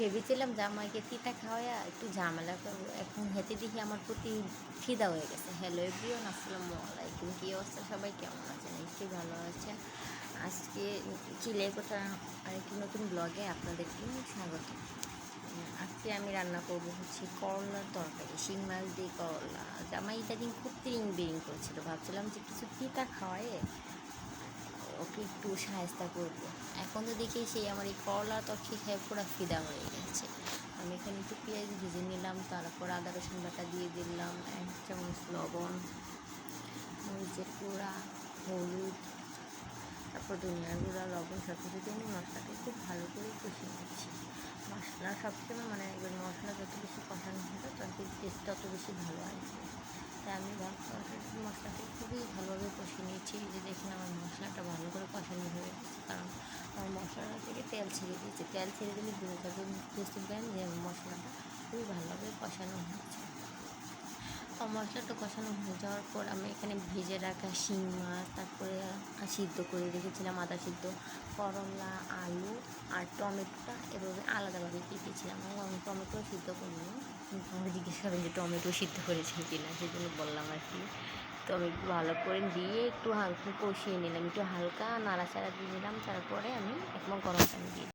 ভেবেছিলাম জামাইকে তিতা খাওয়াইয়া একটু ঝামেলা করব। এখন হেঁটে দেখি আমার প্রতি ফিদা হয়ে গেছে। হ্যালো এভরিওন আসসালামু আলাইকুম। কী অবস্থা? সবাই কেমন আছেন? একটু ভালো আছেন। আজকে চিলে কোটা আরেকটি নতুন ব্লগে আপনাদেরকে স্বাগত। আজকে আমি রান্না করব হচ্ছে করলার তরকারি, শিং, মাছ দিয়ে করলা। জামাই ইদানিং খুব তিরিং বিরিং করছিল। ভাবছিলাম যে কিছু তিতা খাওয়ায় ওকে একটু সাহায্য করব। এখন তো দেখি সেই আমার এই করলা তরকারি খেয়ে পুরো ফিদা হয়ে গেছে। আমি এখানে একটু পেঁয়াজ ভেজে নিলাম, তারপর আদা রসুন বাটা দিয়ে দিলাম, এক চামচ লবণ মরিচের গুঁড়া, হলুদ, তারপর ধনিয়ার গুঁড়া, লবণ সব কিছু দিয়ে আমি মশলাটা খুব ভালো করে কষিয়ে নিচ্ছি। মশলা সবসময় মানে এবার মশলা যত বেশি কষানো হবে তরকারির টেস্ট তত বেশি ভালো আসবে। তাই আমি মশলাটা খুবই ভালোভাবে কষিয়ে নিয়েছি। যে দেখেন আমার মশলাটা ভালো করে কষানো হয়ে গেছে কারণ আমার মশলাটা থেকে তেল ছেড়ে দিয়েছে। তেল ছেড়ে দিলে বুঝে যাবে বুঝতেবেন যে মশলাটা, খুবই ভালোভাবে কষানো হয়েছে। মশলাটা কষানো হয়ে যাওয়ার পর আমি এখানে ভেজে রাখা শিং মাছ, তারপরে সিদ্ধ করে রেখেছিলাম আদা সিদ্ধ, করলা, আলু আর টমেটোটা এভাবে আলাদাভাবে কেটেছিলাম। আমি টমেটো সিদ্ধ করিনি আমাকে যে টমেটো সিদ্ধ করেছেন কি না সেই জন্য বললাম আর কি। একটু ভালো করে দিয়ে একটু হালকা কষিয়ে নিলাম, একটু হালকা নাড়াচাড়া দিয়ে নিলাম, তারপরে আমি একদম গরম পানি দিয়ে